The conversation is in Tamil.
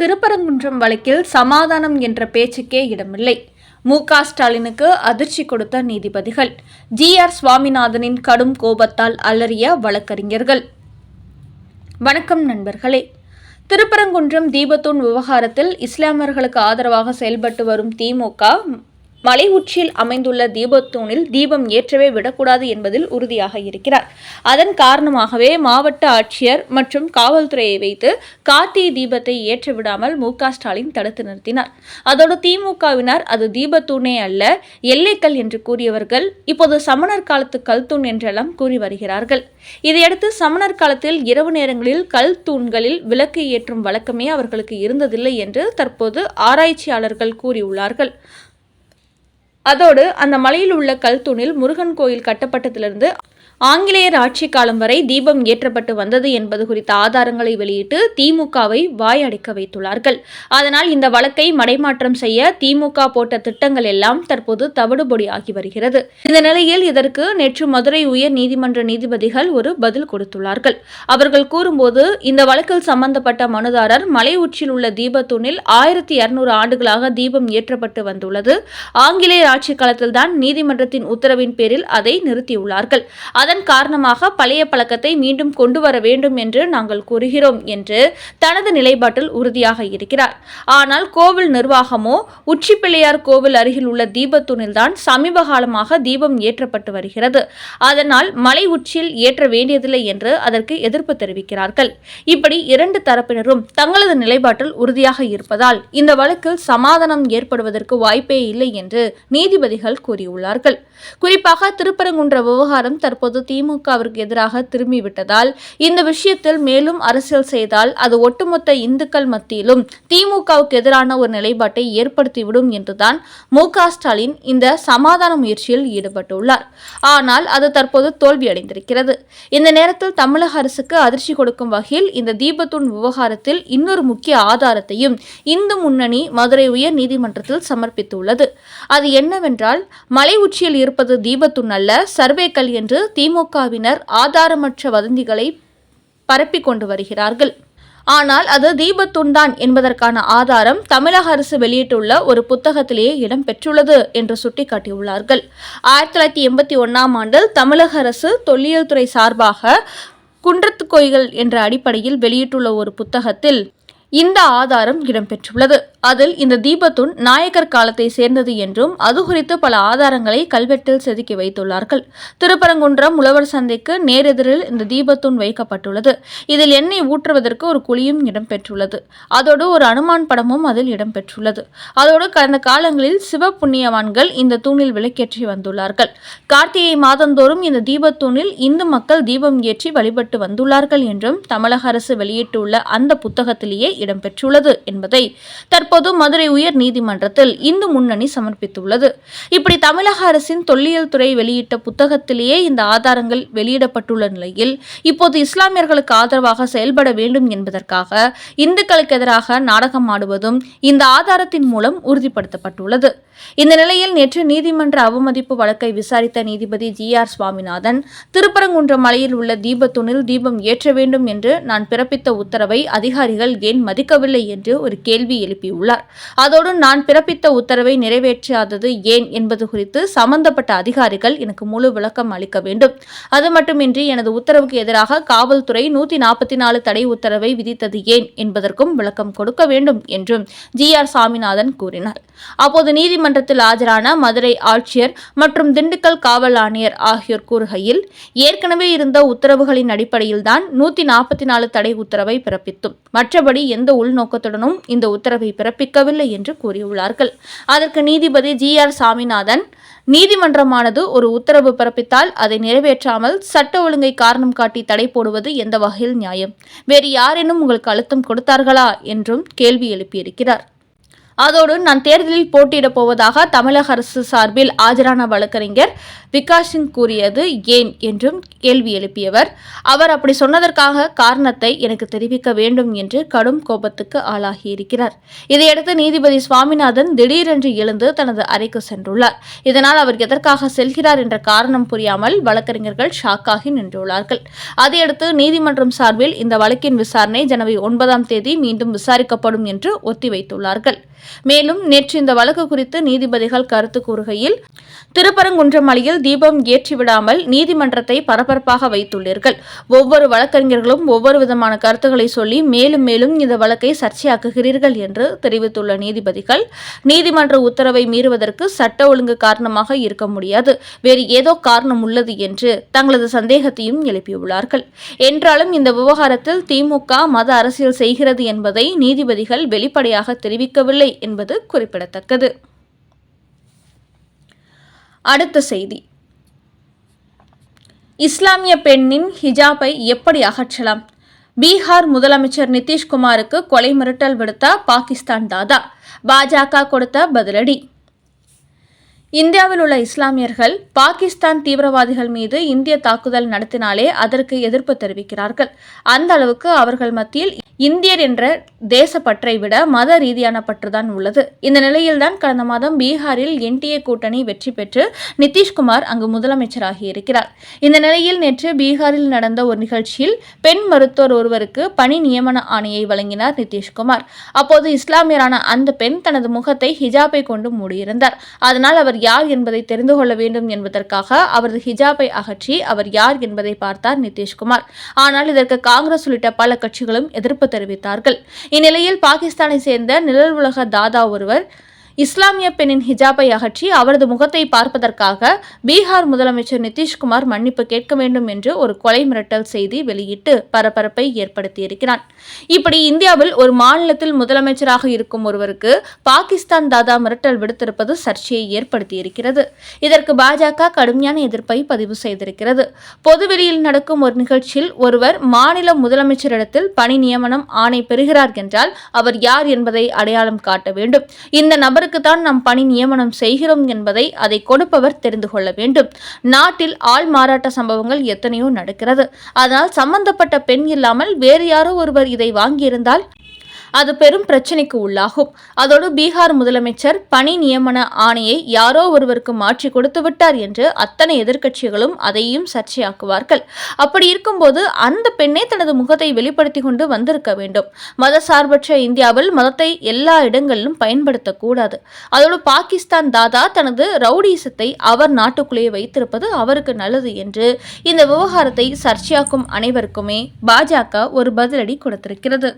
திருப்பரங்குன்றம் வழக்கில் சமாதானம் என்ற பேச்சுக்கே இடமில்லை. மு. க. ஸ்டாலினுக்கு அதிர்ச்சி கொடுத்த நீதிபதிகள். ஜி. ஆர். சுவாமிநாதனின் கடும் கோபத்தால் அலறிய வழக்கறிஞர்கள். வணக்கம் நண்பர்களே. திருப்பரங்குன்றம் தீபத்தூண் விவகாரத்தில் இஸ்லாமியர்களுக்கு ஆதரவாக செயல்பட்டு வரும் திமுக மலை உச்சியில் அமைந்துள்ள தீபத்தூணில் தீபம் ஏற்றவே விடக்கூடாது என்பதில் உறுதியாக இருக்கிறார். அதன் காரணமாகவே மாவட்ட ஆட்சியர் மற்றும் காவல்துறையை வைத்து கார்த்திகை தீபத்தை ஏற்ற விடாமல் மு க ஸ்டாலின் தடுத்து நிறுத்தினார். அதோடு திமுகவினர் அது தீபத்தூணே அல்ல எல்லைக்கல் என்று கூறியவர்கள் இப்போது சமணர் காலத்து கல்தூண் என்றெல்லாம் கூறி வருகிறார்கள். இதையடுத்து சமணர் காலத்தில் இரவு நேரங்களில் கல் தூண்களில் விளக்கு ஏற்றும் வழக்கமே அவர்களுக்கு இருந்ததில்லை என்று தற்போது ஆராய்ச்சியாளர்கள் கூறியுள்ளார்கள். அதோடு அந்த மலையில் உள்ள கல் தூணில் முருகன் கோயில் கட்டப்பட்டதிலிருந்து ஆங்கிலேயர் ஆட்சி காலம் வரை தீபம் ஏற்றப்பட்டு வந்தது என்பது குறித்த ஆதாரங்களை வெளியிட்டு திமுகவை வாய் அடைக்க வைத்துள்ளார்கள். அதனால் இந்த வழக்கை மடைமாற்றம் செய்ய திமுக போட்ட திட்டங்கள் எல்லாம் தற்போது தவிடுபொடி ஆகி வருகிறது. இந்த நிலையில் இதற்கு நேற்று மதுரை உயர் நீதிமன்ற நீதிபதிகள் ஒரு பதில் கொடுத்துள்ளார்கள். அவர்கள் கூறும்போது இந்த வழக்கில் சம்பந்தப்பட்ட மனுதாரர் மலை உச்சியில் உள்ள தீபத்தூணில் ஆயிரத்தி இருநூறு ஆண்டுகளாக தீபம் ஏற்றப்பட்டு வந்துள்ளது. ஆங்கிலேயர் ஆட்சி காலத்தில்தான் நீதிமன்றத்தின் உத்தரவின் பேரில் அதை நிறுத்தியுள்ளார்கள். அதன் காரணமாக பழைய பழக்கத்தை மீண்டும் கொண்டு வர வேண்டும் என்று நாங்கள் கூறுகிறோம் என்று தனது நிலைப்பாட்டில் உறுதியாக இருக்கிறார். ஆனால் கோவில் நிர்வாகமோ உச்சிப்பிள்ளையார் கோவில் அருகில் உள்ள தீபத்தூணில்தான் சமீப காலமாக தீபம் ஏற்றப்பட்டு வருகிறது. அதனால் மலை உச்சியில் ஏற்ற வேண்டியதில்லை என்று அதற்கு எதிர்ப்பு தெரிவிக்கிறார்கள். இப்படி இரண்டு தரப்பினரும் தங்களது நிலைப்பாட்டில் உறுதியாக இருப்பதால் இந்த வழக்கில் சமாதானம் ஏற்படுவதற்கு வாய்ப்பே இல்லை என்று நீதிபதிகள் கூறியுள்ளார்கள். குறிப்பாக திருப்பரங்குன்ற விவகாரம் தற்போது திமுகவிற்கு எதிராக திரும்பிவிட்டதால் இந்த விஷயத்தில் மேலும் அரசியல் செய்தால் அது ஒட்டுமொத்த இந்துக்கள் மத்தியிலும் திமுகவுக்கு எதிரான ஒரு நிலைப்பாட்டை ஏற்படுத்திவிடும் என்றுதான் மு க ஸ்டாலின் இந்த சமாதான முயற்சியில் ஈடுபட்டுள்ளார். ஆனால் அது தற்போது தோல்வியடைந்திருக்கிறது. இந்த நேரத்தில் தமிழக அரசுக்கு அதிர்ச்சி கொடுக்கும் வகையில் இந்த தீபத்தூண் விவகாரத்தில் இன்னொரு முக்கிய ஆதாரத்தையும் இந்து முன்னணி மதுரை உயர் நீதிமன்றத்தில் சமர்ப்பித்துள்ளது. அது என்னவென்றால் மலை உச்சியில் இருப்பது தீபத்தூண் அல்ல சர்வேக்கல் என்று திமுகவினர் ஆதாரமற்ற வதந்திகளை பரப்பி கொண்டு வருகிறார்கள். ஆனால் அது தீபத்துண்டான் என்பதற்கான ஆதாரம் தமிழக அரசு வெளியிட்டுள்ள ஒரு புத்தகத்திலேயே இடம்பெற்றுள்ளது என்று சுட்டிக்காட்டியுள்ளார்கள். ஆயிரத்தி தொள்ளாயிரத்தி எண்பத்தி ஒன்றாம் ஆண்டில் தமிழக அரசு தொல்லியல் துறை சார்பாக குன்றத்து கோயில்கள் என்ற அடிப்படையில் வெளியிட்டுள்ள ஒரு புத்தகத்தில் இந்த ஆதாரம் இடம்பெற்றுள்ளது அதில் இந்த தீபத்துண் நாயக்கர் காலத்தை சேர்ந்தது என்றும் அது குறித்து பல ஆதாரங்களை கல்வெட்டில் செதுக்கி வைத்துள்ளார்கள். திருப்பரங்குன்றம் உழவர் சந்தைக்கு நேரெதிரில் இந்த தீபத்துண் வைக்கப்பட்டுள்ளது. இதில் எண்ணெய் ஊற்றுவதற்கு ஒரு குழியும் இடம்பெற்றுள்ளது. அதோடு ஒரு அனுமான் படமும் அதில் இடம்பெற்றுள்ளது. அதோடு கடந்த காலங்களில் சிவ புண்ணியவான்கள் இந்த தூணில் விளக்கேற்றி வந்துள்ளார்கள். கார்த்திகை மாதந்தோறும் இந்த தீபத்தூணில் இந்து மக்கள் தீபம் ஏற்றி வழிபட்டு வந்துள்ளார்கள் என்றும் தமிழக அரசு வெளியிட்டுள்ள அந்த புத்தகத்திலேயே இடம்பெற்றுள்ளது என்பதை தற்போது மதுரை உயர் நீதிமன்றத்தில் இந்து முன்னணி சமர்ப்பித்துள்ளது. இப்படி தமிழக அரசின் தொல்லியல் துறை வெளியிட்ட புத்தகத்திலேயே இந்த ஆதாரங்கள் வெளியிடப்பட்டுள்ள நிலையில் இப்போது இஸ்லாமியர்களுக்கு ஆதரவாக செயல்பட வேண்டும் என்பதற்காக இந்துக்களுக்கு எதிராக நாடகம் ஆடுவதும் இந்த ஆதாரத்தின் மூலம் உறுதிப்படுத்தப்பட்டுள்ளது. இந்த நிலையில் நேற்று நீதிமன்ற அவமதிப்பு வழக்கை விசாரித்த நீதிபதி ஜி ஆர் சுவாமிநாதன் திருப்பரங்குன்றம் மலையில் உள்ள தீபத்தூணில் தீபம் ஏற்ற வேண்டும் என்று நான் பிறப்பித்த உத்தரவை அதிகாரிகள் ஏன் மதிக்கவில்லை என்று ஒரு கேள்வி எழுப்பியுள்ளார் உள்ளார் அதோடு நான் பிறப்பித்த உத்தரவை நிறைவேற்றாதது ஏன் என்பது குறித்து சம்பந்தப்பட்ட அதிகாரிகள் எனக்கு முழு விளக்கம் அளிக்க வேண்டும். அது மட்டுமின்றி எனது உத்தரவுக்கு எதிராக காவல்துறை நூத்தி நாற்பத்தி நாலு தடை உத்தரவை விதித்தது ஏன் என்பதற்கும் விளக்கம் கொடுக்க வேண்டும் என்றும் ஜி ஆர் சாமிநாதன் கூறினார். அப்போது நீதிமன்றத்தில் ஆஜரான மதுரை ஆட்சியர் மற்றும் திண்டுக்கல் காவல் ஆணையர் ஆகியோர் கூறுகையில் ஏற்கனவே இருந்த உத்தரவுகளின் அடிப்படையில்தான் நூத்தி நாற்பத்தி நாலு தடை உத்தரவை பிறப்பித்தும். மற்றபடி எந்த உள்நோக்கத்துடனும் இந்த உத்தரவை பிற பிறப்பிக்கவில்லை என்று கூறியுள்ளார்கள். அதற்கு நீதிபதி ஜி ஆர் சாமிநாதன் நீதிமன்றமானது ஒரு உத்தரவு பிறப்பித்தால் அதை நிறைவேற்றாமல் சட்ட ஒழுங்கை காரணம் காட்டி தடை போடுவது எந்த வகையில் நியாயம்? வேறு யாரேனும் உங்களுக்கு அழுத்தம் கொடுத்தார்களா? என்றும் கேள்வி எழுப்பியிருக்கிறார். அதோடு நான் தேர்தலில் போட்டியிடப் போவதாக தமிழக அரசு சார்பில் ஆஜரான வழக்கறிஞர் விகாஷ் சிங் கூறியது ஏன் என்றும் கேள்வி எழுப்பியவர். அவர் அப்படி சொன்னதற்காக காரணத்தை எனக்கு தெரிவிக்க வேண்டும் என்று கடும் கோபத்துக்கு ஆளாகியிருக்கிறார் இதையடுத்து நீதிபதி சுவாமிநாதன் திடீரென்று எழுந்து தனது அறைக்கு சென்றுள்ளார். இதனால் அவர் எதற்காக செல்கிறார் என்ற காரணம் புரியாமல் வழக்கறிஞர்கள் ஷாக்காகி நின்றுள்ளார்கள். அதையடுத்து நீதிமன்றம் சார்பில் இந்த வழக்கின் விசாரணை ஜனவரி ஒன்பதாம் தேதி மீண்டும் விசாரிக்கப்படும் என்று ஒத்திவைத்துள்ளார்கள். மேலும் நேற்று இந்த வழக்கு குறித்து நீதிபதிகள் கருத்து கூறுகையில் திருப்பரங்குன்றமலையில் தீபம் ஏற்றிவிடாமல் நீதிமன்றத்தை பரபரப்பாக வைத்துள்ளீர்கள். ஒவ்வொரு வழக்கறிஞர்களும் ஒவ்வொரு விதமான கருத்துக்களை சொல்லி மேலும் மேலும் இந்த வழக்கை சர்ச்சையாக்குகிறீர்கள் என்று தெரிவித்துள்ள நீதிபதிகள் நீதிமன்ற உத்தரவை மீறுவதற்கு சட்ட ஒழுங்கு காரணமாக இருக்க முடியாது. வேறு ஏதோ காரணம் உள்ளது என்று தங்களது சந்தேகத்தையும் எழுப்பியுள்ளார்கள். என்றாலும் இந்த விவகாரத்தில் திமுக மத அரசியல் செய்கிறது என்பதை நீதிபதிகள் வெளிப்படையாக தெரிவிக்கவில்லை. என்பது குறிப்பிடத்தக்கது. அடுத்த செய்தி. இஸ்லாமிய பெண்ணின் ஹிஜாபை எப்படி அகற்றலாம்? பீகார் முதலமைச்சர் நிதிஷ்குமாருக்கு கொலை மிரட்டல் விடுத்த பாகிஸ்தான் தாதா. பாஜக கொடுத்த பதிலடி. இந்தியாவில் உள்ள இஸ்லாமியர்கள் பாகிஸ்தான் தீவிரவாதிகள் மீது இந்திய தாக்குதல் நடத்தினாலே அதற்கு எதிர்ப்பு தெரிவிக்கிறார்கள். அந்த அளவுக்கு அவர்கள் மத்தியில் இந்தியர் என்ற தேசப்பற்றை விட மத ரீதியான பற்றுதான் உள்ளது. இந்த நிலையில்தான் கடந்த மாதம் பீகாரில் என்டிஏ கூட்டணி வெற்றி பெற்று நிதிஷ்குமார் அங்கு முதலமைச்சராகி இருக்கிறார். இந்த நிலையில் நேற்று பீகாரில் நடந்த ஒரு நிகழ்ச்சியில் பெண் மருத்துவர் ஒருவருக்கு பணி நியமன ஆணையை வழங்கினார் நிதிஷ்குமார். அப்போது இஸ்லாமியரான அந்த பெண் தனது முகத்தை ஹிஜாபை கொண்டு மூடியிருந்தார். அதனால் அவர் யார் என்பதை தெரிந்து கொள்ள வேண்டும் என்பதற்காக அவரது ஹிஜாபை அகற்றி அவர் யார் என்பதை பார்த்தார் நிதிஷ்குமார். ஆனால் இதற்கு காங்கிரஸ் உள்ளிட்ட பல கட்சிகளும் எதிர்ப்பு தெரிவித்தார்கள். இந்நிலையில் பாகிஸ்தானை சேர்ந்த நிழல் உலக தாதா ஒருவர் இஸ்லாமிய பெண்ணின் ஹிஜாபை அகற்றி அவரது முகத்தை பார்ப்பதற்காக பீகார் முதலமைச்சர் நிதிஷ்குமார் மன்னிப்பு கேட்க வேண்டும் என்று ஒரு கொலை மிரட்டல் செய்தி வெளியிட்டு பரபரப்பை ஏற்படுத்தியிருக்கிறான் இப்படி இந்தியாவில் ஒரு மாநிலத்தில் முதலமைச்சராக இருக்கும் ஒருவருக்கு பாகிஸ்தான் தாதா மிரட்டல் விடுத்திருப்பது சர்ச்சையை ஏற்படுத்தியிருக்கிறது. இதற்கு பாஜக கடுமையான எதிர்ப்பை பதிவு செய்திருக்கிறது. பொதுவெளியில் நடக்கும் ஒரு நிகழ்ச்சியில் ஒருவர் மாநில முதலமைச்சரிடத்தில் பணி நியமனம் ஆணை பெறுகிறார் என்றால் அவர் யார் என்பதை அடையாளம் காட்ட வேண்டும். இந்த நபருக்கு தான் நாம் பணி நியமனம் செய்கிறோம் என்பதை அதை கொடுப்பவர் தெரிந்து கொள்ள வேண்டும். நாட்டில் ஆள் மாறாட்ட சம்பவங்கள் எத்தனையோ நடக்கிறது. அதனால் சம்பந்தப்பட்ட பெண் இல்லாமல் வேறு யாரோ ஒருவர் இதை வாங்கியிருந்தால் அது பெரும் பிரச்சனைக்கு உள்ளாகும். அதோடு பீகார் முதலமைச்சர் பணி நியமன ஆணையை யாரோ ஒருவருக்கு மாற்றி கொடுத்து விட்டார் என்று அத்தனை எதிர்க்கட்சிகளும் அதையும் சர்ச்சையாக்குவார்கள். அப்படி இருக்கும்போது அந்த பெண்ணே தனது முகத்தை வெளிப்படுத்தி கொண்டு வந்திருக்க வேண்டும். மதசார்பற்ற இந்தியாவில் மதத்தை எல்லா இடங்களிலும் பயன்படுத்தக்கூடாது அதோடு பாகிஸ்தான் தாதா தனது ரவுடிசத்தை அவர் நாட்டுக்குள்ளேயே வைத்திருப்பது அவருக்கு நல்லது என்று இந்த விவகாரத்தை சர்ச்சையாக்கும் அனைவருக்குமே பாஜக ஒரு பதிலடி கொடுத்திருக்கிறது.